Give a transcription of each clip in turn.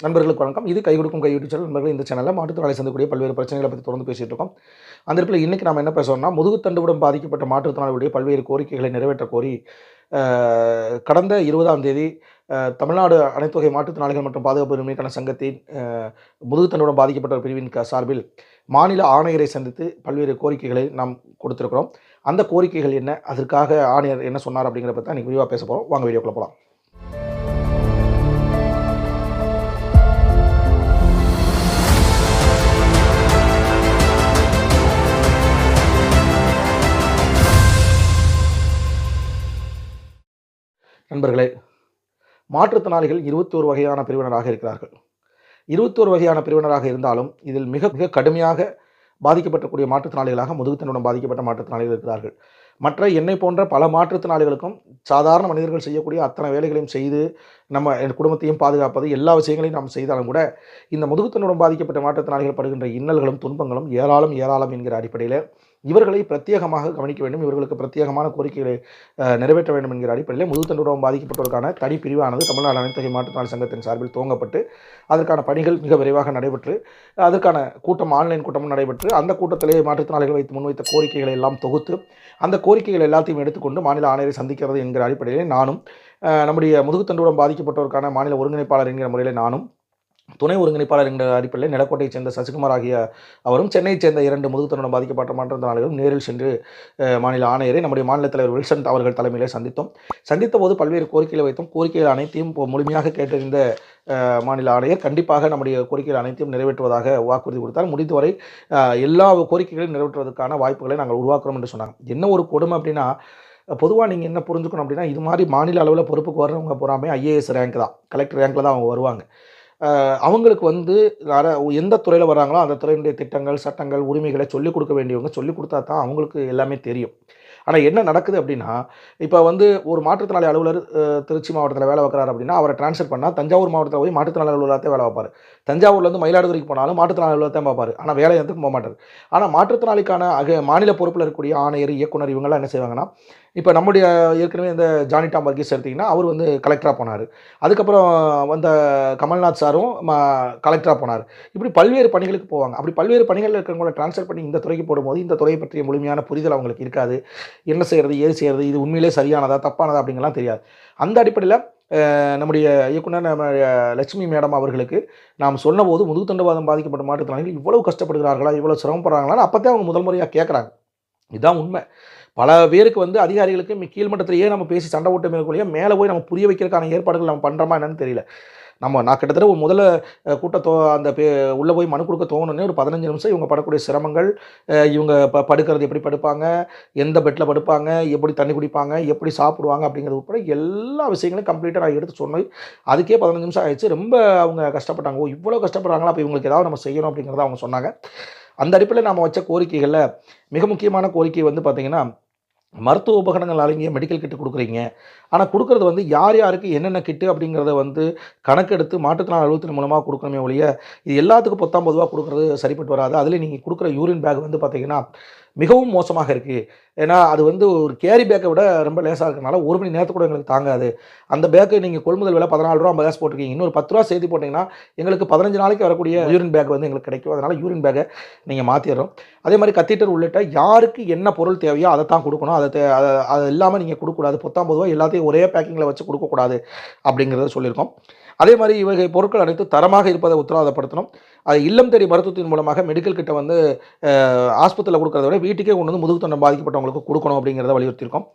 நண்பர்களுக்கு வணக்கம். இது கை கொடுக்கும் கை யூடியூப் சேனல் நண்பர்கள். இந்த சேனலில் மாற்றுத்திறனாளி சந்திக்கக்கூடிய பல்வேறு பிரச்சனைகளை பற்றி தொடர்ந்து பேசிகிட்டு இருக்கோம். அந்த இடத்துல இன்றைக்கி நம்ம என்ன பேசுகிறோம்னா முதுகுத்தண்டுடன் பாதிக்கப்பட்ட மாற்றுத்திறனாளிகளுடைய பல்வேறு கோரிக்கைகளை நிறைவேற்ற கோரி கடந்த இருபதாம் தேதி தமிழ்நாடு அனைத்து வகை மாற்றுத்திறனாளிகள் மற்றும் பாதுகாப்பு உரிமைக்கான சங்கத்தின் முதுகு முதுகுத்தண்டுடன் பாதிக்கப்பட்ட பிரிவின் க- சார்பில் மாநில ஆணையரை சந்தித்து பல்வேறு கோரிக்கைகளை நாம் கொடுத்துருக்கிறோம். அந்த கோரிக்கைகள் என்ன? அதற்காக ஆணையர் என்ன சொன்னார் அப்படிங்கிறத பற்றி இன்றைக்கி விரிவாக பேச போகிறோம் வாங்க வீடியோக்குள்ள போகலாம் நண்பர்களே மாற்றுத்திறனாளிகள் இருபத்தோரு வகையான பிரிவினராக இருக்கிறார்கள். இருபத்தோரு வகையான பிரிவினராக இருந்தாலும் இதில் மிக மிக கடுமையாக பாதிக்கப்பட்டக்கூடிய மாற்றுத்திறனாளிகளாக முதுகுத்தினுடன் பாதிக்கப்பட்ட மாற்றுத்திறனாளிகள் இருக்கிறார்கள். மற்ற என்னை போன்ற பல மாற்றுத்திறனாளிகளுக்கும் சாதாரண மனிதர்கள் செய்யக்கூடிய அத்தனை வேலைகளையும் செய்து நம்ம என் குடும்பத்தையும் பாதுகாப்பது எல்லா விஷயங்களையும் நாம் செய்தாலும் கூட இந்த முதுகுத்தினுடன் பாதிக்கப்பட்ட மாற்றுத்திறனாளிகள் படுகின்ற இன்னல்களும் துன்பங்களும் ஏராளம் ஏராளம் என்கிற அடிப்படையில் இவர்களை பிரத்யேகமாக கவனிக்க வேண்டும். இவர்களுக்கு பிரத்யேகமான கோரிக்கைகளை நிறைவேற்ற வேண்டும் என்கிற அடிப்படையில் முதுத்தண்டுடன் பாதிக்கப்பட்டோருக்கான தனி பிரிவானது தமிழ்நாடு அனைத்து மாற்றுத்தாள் சங்கத்தின் சார்பில் துவங்கப்பட்டு அதற்கான பணிகள் மிக விரைவாக நடைபெற்று அதற்கான கூட்டம் ஆன்லைன் கூட்டமும் நடைபெற்று அந்த கூட்டத்திலே மாற்றுத்திறனாளிகள் வைத்து முன்வைத்த கோரிக்கைகளை எல்லாம் தொகுத்து அந்த கோரிக்கைகள் எல்லாத்தையும் எடுத்துக்கொண்டு மாநில ஆணையரை சந்திக்கிறது என்கிற அடிப்படையிலே நானும் நம்முடைய முதுகுத்தண்டுடன் பாதிக்கப்பட்டோருக்கான மாநில ஒருங்கிணைப்பாளர் என்கிற முறையில் நானும் துணை ஒருங்கிணைப்பாளர் என்ற அடிப்படையில் நிலக்கோட்டையைச் சேர்ந்த சசிகுமார் ஆகிய அவரும் சென்னையைச் சேர்ந்த இரண்டு முதுகுத்தண்டுடன் பாதிக்கப்பட்ட மாற்றுத்திறனாளிகளும் நேரில் சென்று மாநில ஆணையரை நம்முடைய மாநில தலைவர் வில்சன் அவர்கள் தலைமையிலே சந்தித்தோம். சந்தித்த போது பல்வேறு கோரிக்கைகளை வைத்தோம். கோரிக்கைகள் அனைத்தையும் இப்போ முழுமையாக கேட்டறிந்த மாநில ஆணையர் கண்டிப்பாக நம்முடைய கோரிக்கைகள் அனைத்தையும் நிறைவேற்றுவதாக வாக்குறுதி கொடுத்தார். முடிந்தவரை எல்லா கோரிக்கைகளையும் நிறைவேற்றுவதற்கான வாய்ப்புகளை நாங்கள் உருவாக்குறோம் என்று சொன்னாங்க. என்ன ஒரு கொடுமை அப்படின்னா பொதுவாக நீங்கள் என்ன புரிஞ்சுக்கணும் அப்படின்னா இது மாதிரி மாநில அளவில் பொறுப்புக்கு வர்றவங்க பூராமே ஐஏஎஸ் ரேங்க் தான். கலெக்டர் ரேங்க்கில் தான் அவங்க வருவாங்க. அவங்களுக்கு வந்து அர எந்த துறையில் வராங்களோ அந்த துறையினுடைய திட்டங்கள் சட்டங்கள் உரிமைகளை சொல்லிக் கொடுக்க வேண்டியவங்க சொல்லிக் கொடுத்தா தான் அவங்களுக்கு எல்லாமே தெரியும். ஆனால் என்ன நடக்குது அப்படின்னா இப்போ வந்து ஒரு மாற்றுத்திறனாளி அலுவலர் திருச்சி மாவட்டத்தில் வேலை வைக்கிறார் அப்படின்னா அவரை ட்ரான்ஸ்ஃபர் பண்ணால் தஞ்சாவூர் மாவட்டத்தில் போய் மாற்றுத்திறனாளி அலுவலகத்தை வேலை வைப்பார். தஞ்சாவூர்லேருந்து மயிலாடுதுறைக்கு போனாலும் மாற்றுத்திறனாளி அலுவலகத்தை பார்ப்பார். ஆனால் வேலை எதுக்கும் போக மாட்டார். ஆனால் மாற்றுத்திறனாளிக்கான அக மாநில பொறுப்பில் இருக்கக்கூடிய ஆணையர் இயக்குனர் இவங்கெல்லாம் என்ன செய்வாங்கன்னா இப்போ நம்முடைய ஏற்கனவே இந்த ஜானி டாம் வர்கீஸ் எடுத்திங்கன்னா அவர் வந்து கலெக்டராக போனார். அதுக்கப்புறம் வந்த கமல்நாத் சாரும் கலெக்டராக போனார். இப்படி பல்வேறு பணிகளுக்கு போவாங்க. அப்படி பல்வேறு பணிகளில் இருக்கிறவங்கள ட்ரான்ஸ்ஃபர் பண்ணி இந்த துறைக்கு போடும்போது இந்த துறையை பற்றிய முழுமையான புரிதல் அவங்களுக்கு இருக்காது. என்ன செய்கிறது ஏது செய்கிறது இது உண்மையிலே சரியானதா தப்பானதா அப்படிங்கலாம் தெரியாது. அந்த அடிப்படையில் நம்முடைய இயக்குனர் நம்ம லட்சுமி மேடம் அவர்களுக்கு நாம் சொன்னபோது முதுகுத்தண்டுவாதம் பாதிக்கப்பட்ட மாற்றுத்திறனாளிகள் இவ்வளவு கஷ்டப்படுகிறார்களா இவ்வளோ சிரமப்படுறாங்களா அப்போத்தான் அவங்க முதல் முறையாக கேட்குறாங்க இதுதான் உண்மை. பல பேருக்கு வந்து அதிகாரிகளுக்கு கீழ்மட்டத்திலேயே நம்ம பேசி சண்டை ஓட்டம் மேற்கொள்ளியா மேலே போய் நம்ம புரிய வைக்கிறதுக்கான ஏற்பாடுகள் நம்ம பண்ணுறோமா என்னன்னு தெரியல. நம்ம நான் கிட்டத்தட்ட ஒரு முதல்ல கூட்டத்தோ அந்த பே உள்ளே போய் மனு கொடுக்க தோணுன்னே ஒரு பதினஞ்சு நிமிஷம் இவங்க படக்கூடிய சிரமங்கள் இவங்க ப படுக்கிறது எப்படி படுப்பாங்க எந்த பெட்டில் படுப்பாங்க எப்படி தண்ணி குடிப்பாங்க எப்படி சாப்பிடுவாங்க அப்படிங்கிறது உட்பட எல்லா விஷயங்களையும் கம்ப்ளீட்டாக நான் எடுத்து சொன்னேன். அதுக்கே பதினஞ்சு நிமிஷம் ஆயிடுச்சு. ரொம்ப அவங்க கஷ்டப்பட்டாங்க. ஓ இவ்வளோ கஷ்டப்படுறாங்களா? அப்போ இவங்களுக்கு ஏதாவது நம்ம செய்யணும் அப்படிங்கிறத அவங்க சொன்னாங்க. அந்த அடிப்படையில் நம்ம வச்ச கோரிக்கைகளில் மிக முக்கியமான கோரிக்கை வந்து பார்த்திங்கன்னா மருத்துவ உபகரணங்கள் அடங்கிய மெடிக்கல் கிட்டு கொடுக்குறீங்க. ஆனால் கொடுக்குறது வந்து யார் யாருக்கு என்னென்ன கிட்டு அப்படிங்கிறத வந்து கணக்கெடுத்து மாற்றுத்திறனாளி அலுவலகத்தின் மூலமாக கொடுக்கணுமே ஒழிய இது எல்லாத்துக்கும் பொத்தாம் பொதுவாக கொடுக்குறது சரிப்பட்டு வராது. அதில் நீங்கள் கொடுக்குற யூரின் பேக் வந்து பார்த்திங்கன்னா மிகவும் மோசமாக இருக்குது ஏன்னா அது வந்து ஒரு கேரி பேக்கை விட ரொம்ப லேசாக இருக்கனால ஒரு மணி நேரத்துக்கு கூட எங்களுக்கு தாங்காது. அந்த பேக்கை நீங்கள் கொள்முதல் விலை பதினாலு ரூபா ஐம்பது காசு போட்டிருக்கீங்க. இன்னொரு பத்து ரூபா சேர்த்து போட்டிங்கன்னா எங்களுக்கு பதினஞ்சு நாளைக்கு வரக்கூடிய யூரின் பேக் வந்து எங்களுக்கு கிடைக்கும். அதனால் யூரின் பேக்கை நீங்கள் மாற்றிடுறோம் அதே மாதிரி கத்தீட்டர் உள்ளிட்ட யாருக்கு என்ன பொருள் தேவையோ அதை தான் கொடுக்கணும். அதை தே- அதை இல்லாமல் நீங்கள் கொடுக்கக்கூடாது. பொத்தாம் பொதுவாக எல்லாத்தையும் ஒரே பேக்கிங்கில் வச்சு கொடுக்கக்கூடாது அப்படிங்கிறத சொல்லியிருக்கோம். அதே மாதிரி இவகை பொருட்கள் அனைத்து தரமாக இருப்பதை உத்தரவாதப்படுத்தணும். அது இல்லம் தேடி மருத்துவத்தின் மூலமாக மெடிக்கல் கிட்ட வந்து ஆஸ்பத்திரியில் கொடுக்கறத விட வீட்டுக்கே கொண்டு வந்து முதுகுத்தண்டம் பாதிக்கப்பட்டவங்களுக்கு கொடுக்கணும் அப்படிங்கிறத வலியுறுத்தியிருக்கோம்.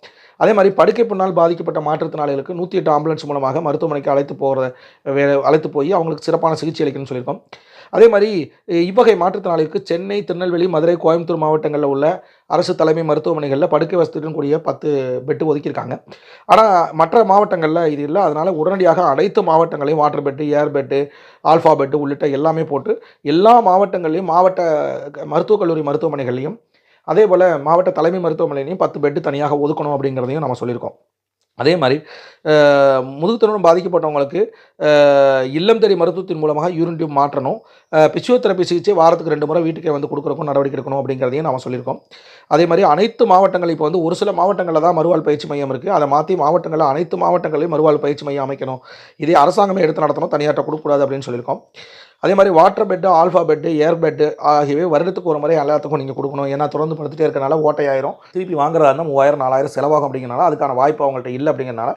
அதே மாதிரி படுக்கை பின்னால் பாதிக்கப்பட்ட மாற்றுத்திறனாளிகளுக்கு நூற்றி எட்டு ஆம்புலன்ஸ் மூலமாக மருத்துவமனைக்கு அழைத்து போகிற வே அழைத்து போய் அவங்களுக்கு சிறப்பான சிகிச்சை அளிக்கணும்னு சொல்லியிருக்கோம். அதே மாதிரி இவ்வகை மாற்றுத்திறனாளிகளுக்கு சென்னை திருநெல்வேலி மதுரை கோயம்புத்தூர் மாவட்டங்களில் உள்ள அரசு தலைமை மருத்துவமனைகளில் படுக்கை வசதியுடன் கூடிய பத்து பெட்டு ஒதுக்கியிருக்காங்க. ஆனால் மற்ற மாவட்டங்களில் இது இல்லை. அதனால் உடனடியாக அனைத்து மாவட்டங்களையும் water bed air bed alpha bed உள்ளிட்ட எல்லாமே போட்டு எல்லா மாவட்டங்கள்லேயும் மாவட்ட க- மருத்துவக் கல்லூரி மருத்துவமனைகள்லையும் அதே போல் மாவட்ட தலைமை மருத்துவமனையிலையும் பத்து பெட்டு தனியாக ஒதுக்கணும் அப்படிங்கிறதையும் நம்ம சொல்லியிருக்கோம். அதே மாதிரி அஹ், பாதிக்கப்பட்டவங்களுக்கு இல்லம் தேடி மருத்துவத்தின் மூலமாக யூரின் டியூப் மாற்றணும். பிசியோதெரப்பி சிகிச்சை வாரத்துக்கு ரெண்டு முறை வீட்டுக்கே வந்து கொடுக்குறக்கும் நடவடிக்கை எடுக்கணும் அப்படிங்கிறதையும் நாம் சொல்லியிருக்கோம். அதே மாதிரி அனைத்து மாவட்டங்கள் இப்போ வந்து ஒரு சில மாவட்டங்களில் தான் மறுவாழ் பயிற்சி மையம் இருக்குது அதை மாற்றி மாவட்டங்களில் அனைத்து மாவட்டங்களையும் மறுவாழ் பயிற்சி மையம் அமைக்கணும். இதே அரசாங்கமே எடுத்து நடத்தணும். தனியார்ட்ட கொடுக்கக்கூடாது அப்படின்னு சொல்லியிருக்கோம். அதே மாதிரி water bed alpha bed air bed ஆகியவை வருடத்துக்கு ஒரு முறை எல்லாத்துக்கும் நீங்கள் கொடுக்கணும். ஏன்னா தொடர்ந்து படுத்துகிட்டே இருக்கனால ஓட்டையாயிரும் திருப்பி வாங்குறதா இருந்தால் மூவாயிரம் நாலாயிரம் செலவாகும் அப்படிங்கிறனால அதுக்கான வாய்ப்பு அவங்கள்ட்ட இல்லை அப்படிங்கிறனால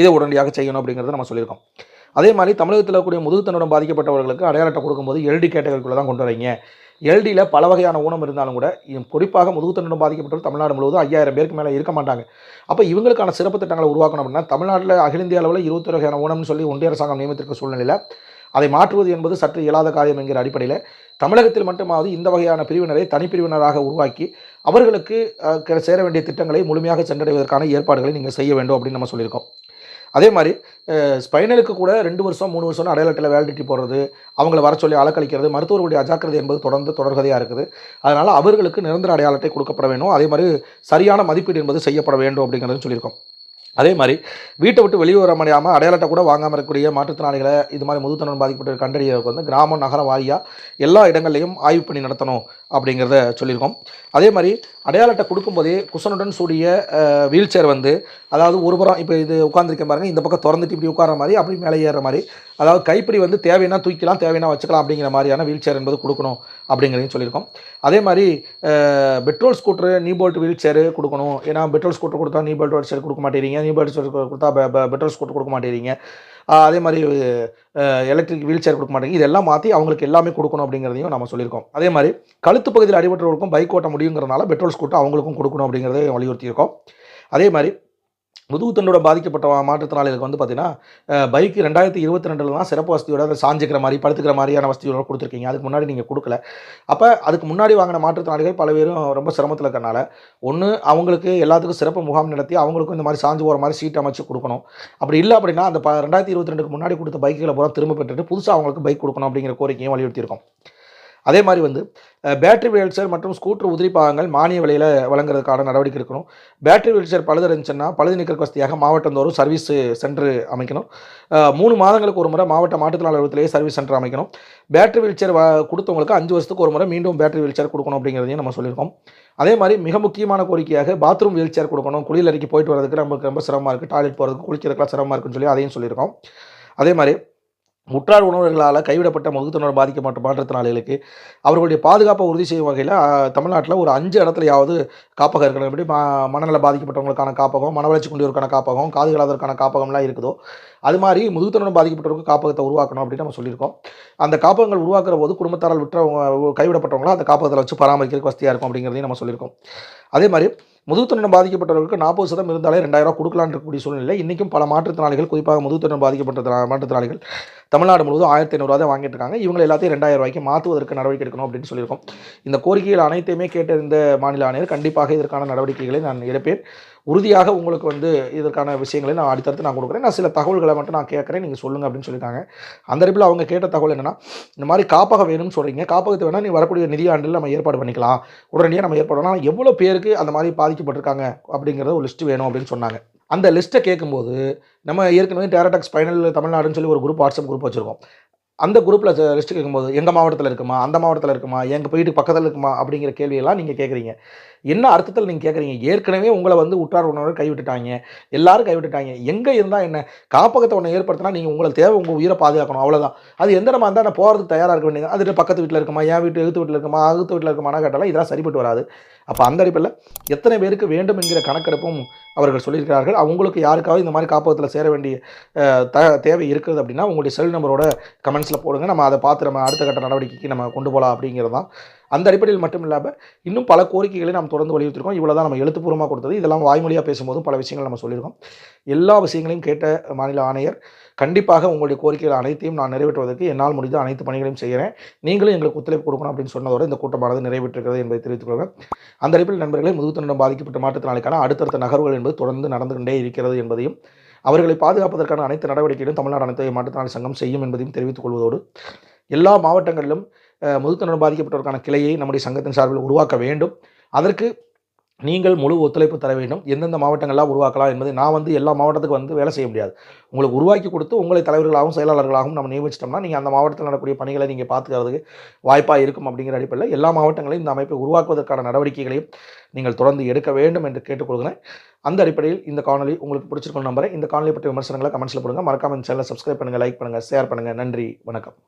இதை உடனடியாக செய்யணும் அப்படிங்கிறத நம்ம சொல்லியிருக்கோம். அதே மாதிரி தமிழகத்தில் கூடிய முதுகுத்தனுடன் பாதிக்கப்பட்டவர்களுக்கு அடையாளத்தை கொடுக்கும்போது எல்டி கேட்டகரிக்குள்ளே தான் கொண்டு வரீங்க. எல்டியில் பல வகையான ஊனம் இருந்தாலும் கூட குறிப்பாக முதுகுத்தண்டுடன் பாதிக்கப்பட்டவர் தமிழ்நாடு முழுவதும் ஐயாயிரம் பேருக்கு மேலே இருக்க மாட்டாங்க. அப்போ இவங்களுக்கான சிறப்பு திட்டங்களை உருவாக்கணும் அப்படின்னா தமிழ்நாட்டில் அகில இந்திய அளவில் இருபத்தொரு வகையான ஊனம்னு சொல்லி ஒன்றிய அரசாங்கம் நியமித்திருக்க சூழ்நிலையில் அதை மாற்றுவது என்பது சற்று இயலாத காரியம் என்கிற அடிப்படையில் தமிழகத்தில் மட்டுமாவது இந்த வகையான பிரிவினரை தனிப்பிரிவினராக உருவாக்கி அவர்களுக்கு சேர வேண்டிய திட்டங்களை முழுமையாக சென்றடைவதற்கான ஏற்பாடுகளை நீங்கள் செய்ய வேண்டும் அப்படின்னு நம்ம சொல்லியிருக்கோம். அதே மாதிரி ஸ்பைனலுக்கு கூட ரெண்டு வருஷம் மூணு வருஷம் அடையாளத்தில் அட்டையில் வேலிடிட்டி போடுறது அவங்கள வர சொல்லி அலக்கழிக்கிறது மருத்துவர்களுடைய அஜாக்கிரதை என்பது தொடர்ந்து தொடர்கதையாக இருக்குது. அதனால் அவர்களுக்கு நிரந்தர அடையாளத்தை கொடுக்கப்பட வேண்டும் அதே மாதிரி சரியான மதிப்பீடு என்பது செய்யப்பட வேண்டும் அப்படிங்கிறது சொல்லியிருக்கோம். அதே மாதிரி வீட்டை விட்டு வெளியே வர முடியாமல் அடையாளத்தை கூட வாங்காமல் இருக்கக்கூடிய மாற்றுத்திறனாளிகளை இது மாதிரி முதுத்தனம் பாதிக்கப்பட்ட கண்டறியறதுக்கு வந்து கிராமம் நகர வாரியாக எல்லா இடங்கள்லையும் ஆய்வு பண்ணி நடத்தணும் அப்படிங்கிறத சொல்லியிருக்கோம். அதே மாதிரி அடையாளத்தை கொடுக்கும்போதே குஷனுடன் சூடிய வீல் சேர் வந்து அதாவது ஒரு புறம் இப்போ இது உட்காந்துருக்கேன் பாருங்க இந்த பக்கம் திறந்துட்டு இப்படி உட்கார மாதிரி அப்படி மேலே ஏறுற மாதிரி அதாவது கைப்பிடி வந்து தேவைன்னா தூக்கிக்கலாம் தேவைன்னா வச்சுக்கலாம் அப்படிங்கிற மாதிரியான வீல் சேர் என்பது கொடுக்கணும் அப்படிங்கிறதையும் சொல்லியிருக்கோம். அதே மாதிரி பெட்ரோல் ஸ்கூட்ரு நீ போல்ட் வீல் சேரு கொடுக்கணும். ஏன்னா பெட்ரோல் ஸ்கூட்டர் கொடுத்தா நீ போல்ட் வீல் சேர் கொடுக்க மாட்டேறீங்க நீ போல்ட் சேர் கொடுத்தா பெட்ரோல் ஸ்கூட்டர் கொடுக்க மாட்டேறீங்க. அதே மாதிரி எலக்ட்ரிக் வீல் சேர் கொடுக்க மாட்டேங்க இதெல்லாம் மாற்றி அவங்களுக்கு எல்லாமே கொடுக்கணும் அப்படிங்கிறதையும் நம்ம சொல்லியிருக்கோம். அதே மாதிரி கழுத்து பகுதியில் அடிபட்டவர்களுக்கும் பைக் ஓட்ட முடியுங்கிறனால பெட்ரோல் ஸ்கூட்டர் அவங்களுக்கும் கொடுக்கணும் அப்படிங்கிறத வலியுறுத்தியிருக்கோம். அதே மாதிரி முதுகுத்தண்டோட பாதிக்கப்பட்ட மாற்றுத்திறனாளிகளுக்கு வந்து பார்த்தீங்கன்னா பைக்கு ரெண்டாயிரத்தி இருபத்தி ரெண்டில் சிறப்பு வசதியோட அதை சாஞ்சிக்கிற மாதிரி படுத்துக்கிற மாதிரியான வசதியோட கொடுத்துருக்கீங்க. அதுக்கு முன்னாடி நீங்கள் கொடுக்கல. அப்போ அதுக்கு முன்னாடி வாங்கின மாற்றுத்திறனாளிகள் பல பேரும் ரொம்ப சிரமத்தில் இருக்கறனால ஒன்று அவங்களுக்கு எல்லாத்துக்கும் சிறப்பு முகாம் நடத்தி அவங்களுக்கும் இந்த மாதிரி சாஞ்சு போகிற மாதிரி சீட் அமைச்சு கொடுக்கணும். அப்படி இல்லை அப்படின்னா அந்த ப ரெண்டாயிரத்தி இருபத்தி ரெண்டுக்கு முன்னாடி கொடுத்த பைக்குகளை பூரா திரும்ப பெற்றுட்டு புதுசாக அவங்களுக்கு பைக் கொடுக்கணும் அப்படிங்கிற கோரிக்கையும் வலியுறுத்தியிருக்கோம். அதே மாதிரி வந்து பேட்டரி வீல்சேர் மற்றும் ஸ்கூட்டர் உதிரி பாகங்கள் மானிய விலையில் வழங்குறதுக்கான நடவடிக்கை எடுக்கணும். பேட்டரி வீல்சேர் பழுது இருந்துச்சுன்னா பழுது நீக்கல் வசதியாக மாவட்டந்தோறும் சர்வீஸ் சென்டர் அமைக்கணும். மூணு மாதங்களுக்கு ஒரு முறை மாவட்ட மாற்றுத்திறனாளர் அலுவலகத்திலேயே சர்வீஸ் சென்டர் அமைக்கணும். பேட்டரி வீல்சேர் வ கொடுத்தவங்களுக்கு அஞ்சு வருஷத்துக்கு ஒரு முறை மீண்டும் பேட்டரி வீல்சேர் கொடுக்கணும் அப்படிங்கிறதையும் நம்ம சொல்லியிருக்கோம். அதே மாதிரி மிக முக்கியமான கோரிக்கையாக பாத்ரூம் வீல்சேர் கொடுக்கணும். குளியல் அறைக்கு போயிட்டு வரதுக்கு நமக்கு ரொம்ப சிரமமாக இருக்குது டாய்லெட் போகிறதுக்கு குளிக்கிறதுக்குலாம் சிரமமாக இருக்குன்னு சொல்லி அதையும் சொல்லியிருக்கோம். அதே மாதிரி உற்றார் உணவர்களால் கைவிடப்பட்ட முதுகுத்தனோடு பாதிக்கப்பட்ட மாற்றுத்திறனாளிகளுக்கு அவர்களுடைய பாதுகாப்பை உறுதி செய்யும் வகையில் தமிழ்நாட்டில் ஒரு அஞ்சு இடத்துலையாவது காப்பகம் இருக்கணும். எப்படி ம மனநல பாதிக்கப்பட்டவங்களுக்கான காப்பகம் மனவளர்ச்சி கொண்டவருக்கான காப்பகம் காதுகளாதற்கான காப்பகம்லாம் இருக்குதோ அது மாதிரி முதுகுத்தனோடு பாதிக்கப்பட்டவருக்கு காப்பகத்தை உருவாக்கணும் அப்படின்னு நம்ம சொல்லியிருக்கோம். அந்த காப்பகங்கள் உருவாக்குற போது குடும்பத்தாரால் விட்டவங்க கைவிடப்பட்டவங்களும் அந்த காப்பகத்தில் வச்சு பராமரிக்கிறதுக்கு வசதியாக இருக்கும் அப்படிங்கிறதையும் நம்ம சொல்லியிருக்கோம். அதே மாதிரி முதுகுத்தனம் பாதிக்கப்பட்டவர்களுக்கு நாற்பது சதம் இருந்தாலே ரெண்டாயிரம் ரூபா கொடுக்கலான்னு இருக்கக்கூடிய சூழ்நிலை இன்றைக்கும் பல மாற்றுத்திறனாளிகள் குறிப்பாக முதுகுத்தனம் பாதிக்கப்பட்ட மாற்றுத்திறனாளிகள் தமிழ்நாடு முழுவதும் ஆயிரத்தி ஐநூறுவா தான் வாங்கிட்டு இருக்காங்க இவங்க எல்லாத்தையும் ரெண்டாயிரம் ரூபாய்க்கு மாற்றுவதற்கு நடவடிக்கை எடுக்கணும் அப்படின்னு சொல்லியிருக்கோம். இந்த கோரிக்கைகள் அனைத்தையுமே கேட்டிருந்த இந்த மாநில ஆணையர் கண்டிப்பாக இதற்கான நடவடிக்கைகளை நான் எடுப்பேன். உறுதியாக உங்களுக்கு வந்து இதற்கான விஷயங்களை நான் அடுத்தடுத்து நான் கொடுக்குறேன். நான் சில தகவல்களை மட்டும் நான் கேட்குறேன். நீங்கள் சொல்லுங்கள் அப்படின்னு சொல்லியிருக்காங்க. அந்த இடத்துல அவங்க கேட்ட தகவல் என்னன்னா இந்த மாதிரி காப்பகம் வேணும்னு சொல்கிறீங்க காப்பகத்தை வேணால் நீ வரக்கூடிய நிதியாண்டில் நம்ம ஏற்பாடு பண்ணிக்கலாம். உடனடியாக நம்ம ஏற்பாடு பண்ணலாம். எவ்வளோ பேருக்கு அந்த மாதிரி பாதிக்கப்பட்டிருக்காங்க அப்படிங்கிறத ஒரு லிஸ்ட் வேணும் அப்படின்னு சொன்னாங்க. அந்த லிஸ்ட்டை கேட்கும்போது நம்ம ஏற்கனவே டேரடாக்ஸ் ஃபைனல் தமிழ்நாடுன்னு சொல்லி ஒரு குரூப் வாட்ஸ்அப் குரூப் வச்சுருக்கோம். அந்த குரூப்பில் லிஸ்ட்டு கேட்கும்போது எங்கள் மாவட்டத்தில் இருக்குமா அந்த மாவட்டத்தில் இருக்குமா எங்கள் போயிட்டு பக்கத்தில் இருக்குமா அப்படிங்கிற கேள்வியெல்லாம் நீங்கள் கேட்குறீங்க. என்ன அர்த்தத்தில் நீங்கள் கேட்குறீங்க ஏற்கனவே உங்களை வந்து உற்றார் உணர்வு கைவிட்டுட்டாங்க. எல்லாரும் கைவிட்டுட்டாங்க. எங்கே இருந்தால் என்ன? காப்பகத்தை ஒன்று ஏற்படுத்தினா நீங்கள் உங்களை தேவை உங்கள் உயிரை பாதுகாக்கணும். அவ்வளோதான் அது எந்த நம்ம இருந்தால் நான் போகிறதுக்கு தயாராக இருக்க வேண்டியது அது பக்கத்து வீட்டில் இருக்குமா? என் வீட்டு எழுத்து வீட்டில் இருக்குமா? அகுத்து வீட்டில் இருக்குமானா கேட்டாலும் இதெல்லாம் சரிப்பட்டு வராது. அப்போ அந்த அடிப்பில் எத்தனை பேருக்கு வேண்டும் என்கிற கணக்கெடுப்பும் அவர்கள் சொல்லியிருக்கிறார்கள். அவங்களுக்கு யாருக்காவது இந்த மாதிரி காப்பகத்தில் சேர வேண்டிய த தேவை இருக்குது அப்படின்னா உங்களுடைய செல் நம்பரோட கமெண்ட்ஸில் போடுங்க. நம்ம அதை பார்த்து நம்ம அடுத்த கட்ட நடவடிக்கைக்கு நம்ம கொண்டு போகலாம் அப்படிங்கிறது தான் அந்த அடிப்படையில் மட்டும் இல்லாமல் இன்னும் பல கோரிக்கைகளை நாம் தொடர்ந்து வலியுறுத்திருக்கோம் இவ்வளோ தான் நம்ம எழுத்துப்பூர்வமாக கொடுத்தது. இதெல்லாம் வாய்மொழியாக பேசும்போதும் பல விஷயங்கள் நம்ம சொல்லியிருக்கோம். எல்லா விஷயங்களையும் கேட்ட மாநில ஆணையர் கண்டிப்பாக உங்களுடைய கோரிக்கைகள் அனைத்தையும் நான் நிறைவேற்றுவதற்கு என்னால் முடிந்த அனைத்து பணிகளையும் செய்கிறேன் நீங்களும் எங்களுக்கு ஒத்துழைப்பு கொடுக்கணும் அப்படின்னு சொன்னதோடு இந்த கூட்டமானது நிறைவேற்றிருக்கிறது என்பதை தெரிவித்துக் கொள்கிறேன். அந்த அடிப்படையில் நண்பர்களே முதுகுத்தண்டம் பாதிக்கப்பட்ட மாற்றுத்திறனாளிக்கான அடுத்தடுத்த நகர்வுகள் என்பது தொடர்ந்து நடந்து கொண்டே இருக்கிறது என்பதையும் அவர்களை பாதுகாப்பதற்கான அனைத்து நடவடிக்கைகளும் தமிழ்நாடு அனைத்து மாற்றுத்திறனாளி சங்கம் செய்யும் என்பதையும் தெரிவித்துக் கொள்வதோடு எல்லா மாவட்டங்களிலும் அஹ், பாதிக்கப்பட்டவருக்கான கிளையை நம்முடைய சங்கத்தின் சார்பில் உருவாக்க வேண்டும். அதற்கு நீங்கள் முழு ஒத்துழைப்பு தர வேண்டும். எந்தெந்த மாவட்டங்கள்லாம் உருவாக்கலாம் என்பதை நான் வந்து எல்லா மாவட்டத்துக்கு வந்து வேலை செய்ய முடியாது. உங்களுக்கு உருவாக்கி கொடுத்து உங்களை தலைவர்களாகவும் செயலாளர்களாகவும் நம்ம நியமிச்சிட்டோம்னா நீங்கள் அந்த மாவட்டத்தில் நடக்கூடிய பணிகளை நீங்கள் பார்த்துக்கிறதுக்கு வாய்ப்பாக இருக்கும் அப்படிங்கிற அடிப்படையில் எல்லா மாவட்டங்களையும் இந்த அமைப்பை உருவாக்குவதற்கான நடவடிக்கைகளையும் நீங்கள் தொடர்ந்து எடுக்க வேண்டும் என்று கேட்டுக்கொள்கிறேன். அந்த அடிப்படையில் இந்த காணொலி உங்களுக்கு பிடிச்சிருக்கும் நம்பரை இந்த காணொலி பற்றிய விமர்சனங்களை கமெண்ட்ஸில் போடுங்க. மறக்காமல் இந்த சேனலை சப்ஸ்கிரைப் பண்ணுங்கள் லைக் பண்ணுங்கள் ஷேர் பண்ணுங்கள் நன்றி வணக்கம்.